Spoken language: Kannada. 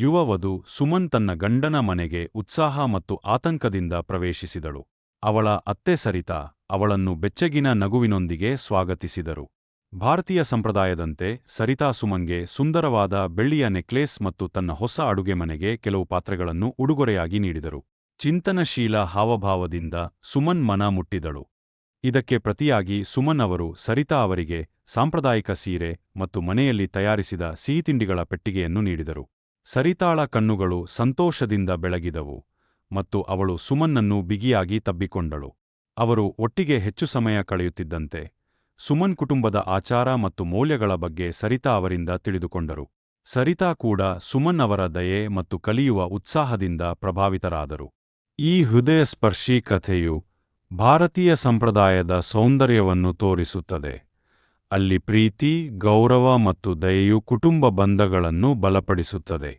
ಯುವ ವಧು ಸುಮನ್ ತನ್ನ ಗಂಡನ ಮನೆಗೆ ಉತ್ಸಾಹ ಮತ್ತು ಆತಂಕದಿಂದ ಪ್ರವೇಶಿಸಿದಳು. ಅವಳ ಅತ್ತೆ ಸರಿತಾ ಅವಳನ್ನು ಬೆಚ್ಚಗಿನ ನಗುವಿನೊಂದಿಗೆ ಸ್ವಾಗತಿಸಿದರು. ಭಾರತೀಯ ಸಂಪ್ರದಾಯದಂತೆ ಸರಿತಾ ಸುಮನ್ಗೆ ಸುಂದರವಾದ ಬೆಳ್ಳಿಯ ನೆಕ್ಲೇಸ್ ಮತ್ತು ತನ್ನ ಹೊಸ ಅಡುಗೆ ಮನೆಗೆ ಕೆಲವು ಪಾತ್ರೆಗಳನ್ನು ಉಡುಗೊರೆಯಾಗಿ ನೀಡಿದರು. ಚಿಂತನಶೀಲ ಹಾವಭಾವದಿಂದ ಸುಮನ್ ಮನ ಮುಟ್ಟಿದಳು. ಇದಕ್ಕೆ ಪ್ರತಿಯಾಗಿ ಸುಮನ್ ಅವರು ಸರಿತಾ ಅವರಿಗೆ ಸಾಂಪ್ರದಾಯಿಕ ಸೀರೆ ಮತ್ತು ಮನೆಯಲ್ಲಿ ತಯಾರಿಸಿದ ಸಿಹಿತಿಂಡಿಗಳ ಪೆಟ್ಟಿಗೆಯನ್ನು ನೀಡಿದರು. ಸರಿತಾಳ ಕಣ್ಣುಗಳು ಸಂತೋಷದಿಂದ ಬೆಳಗಿದವು ಮತ್ತು ಅವಳು ಸುಮನ್ನನ್ನು ಬಿಗಿಯಾಗಿ ತಬ್ಬಿಕೊಂಡಳು. ಅವರು ಒಟ್ಟಿಗೆ ಹೆಚ್ಚು ಸಮಯ ಕಳೆಯುತ್ತಿದ್ದಂತೆ ಸುಮನ್ ಕುಟುಂಬದ ಆಚಾರ ಮತ್ತು ಮೌಲ್ಯಗಳ ಬಗ್ಗೆ ಸರಿತಾ ಅವರಿಂದ ತಿಳಿದುಕೊಂಡರು. ಸರಿತಾ ಕೂಡ ಸುಮನ್ ಅವರ ದಯೆ ಮತ್ತು ಕಲಿಯುವ ಉತ್ಸಾಹದಿಂದ ಪ್ರಭಾವಿತರಾದರು. ಈ ಹೃದಯಸ್ಪರ್ಶಿ ಕಥೆಯು ಭಾರತೀಯ ಸಂಪ್ರದಾಯದ ಸೌಂದರ್ಯವನ್ನು ತೋರಿಸುತ್ತದೆ. ಅಲ್ಲಿ ಪ್ರೀತಿ ಗೌರವ ಮತ್ತು ದಯೆಯು ಕುಟುಂಬ ಬಂಧಗಳನ್ನು ಬಲಪಡಿಸುತ್ತದೆ.